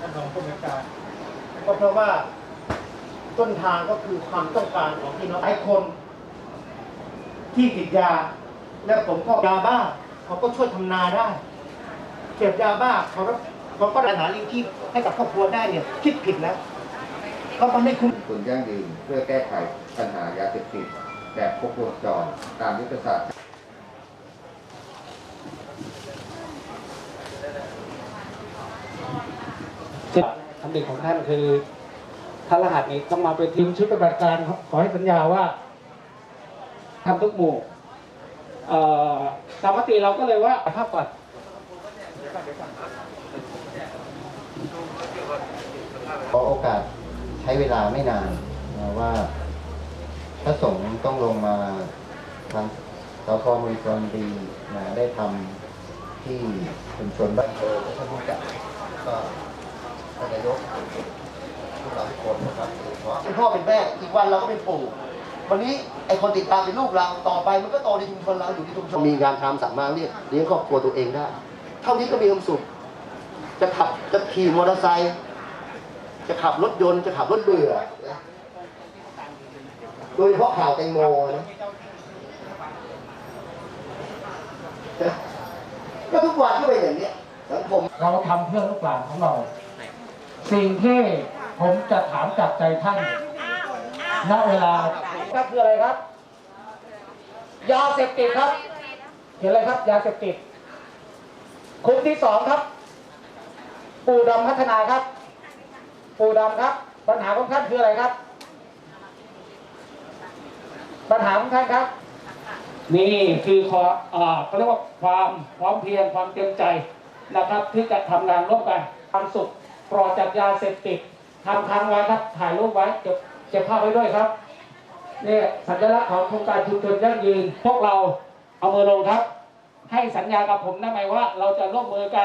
น้องผู้มากรเพราะว่าต้นทางก็คือความต้องการของพี่น้องไอ้คนที่ติดยา และผมก็ยาบ้าเขาก็ช่วยทำนาได้เสพยาบ้าเขาเขาก็ได้หาเลี้ยงชีพให้กับครอบครัวได้เนี่ยคิดผิดแล้วเพราะมันไม่คุ้มทุนยั่งยืนเพื่อแก้ไขปัญหายาเสพติดแบบครบวงจรตามยุทธศาสตร์ คำหนึ่งของท่านคือท่านรหัสนี้ต้องมาเป็นทีมชุดปฏิบัติการขอให้สัญญาว่าทำทุกหมู่เอ่อตามมติเราก็เลยว่าภาพก่อนขอโอกาสใช้เวลาไม่นานนะว่าพระสงฆ์ต้องลงมาทางสพเมืองชลบุรีนะได้ทำที่ชุมชนบ้านเออท่านผู้จัดก็ ท่านนายกพวกเราทุกคนนะครับโดยเฉพาะเป็นพ่อเป็นแม่อีกวันเราก็เป็นปู่วันนี้ไอ้คนติดตามเป็นลูกเราต่อไปมันก็โตในชุมชนเราอยู่ในชุมชนมีงานทำสามารถเรียกเลี้ยงครอบครัวตัวเองได้ เท่านี้ก็มีความสุข จะขับจะขี่มอเตอร์ไซค์จะขับรถยนต์จะขับรถเบื่อนะโดยเฉพาะข่าวแตงโมนะก็ทุกวันก็เป็นอย่างเนี้ยสังคมเราทำเพื่อลูกหลานของเรา สิ่งที่ผมจะถามจากใจท่าน ณ เวลาก็คืออะไรครับ ยาเสพติดครับ เห็นอะไรครับ ยาเสพติดคุมที่สองครับ ปู่ดำพัฒนาครับ ปู่ดำครับ ปัญหาของท่านคืออะไรครับ ปัญหาของท่านครับ นี่คือขออ่าเขาเรียกว่าความพร้อมเพรียงความเต็มใจนะครับ ที่จะทำงานร่วมกันความสุข ปลอดจากยาเสพติดทำค้างไว้ครับถ่ายรูปไว้เก็บเก็บภาพไว้ด้วยครับนี่สัญลักษณ์ของโครงการชุมชนยั่งยืน พวกเราเอามือลงครับ ให้สัญญากับผมได้ไหมว่าเราจะร่วมมือกัน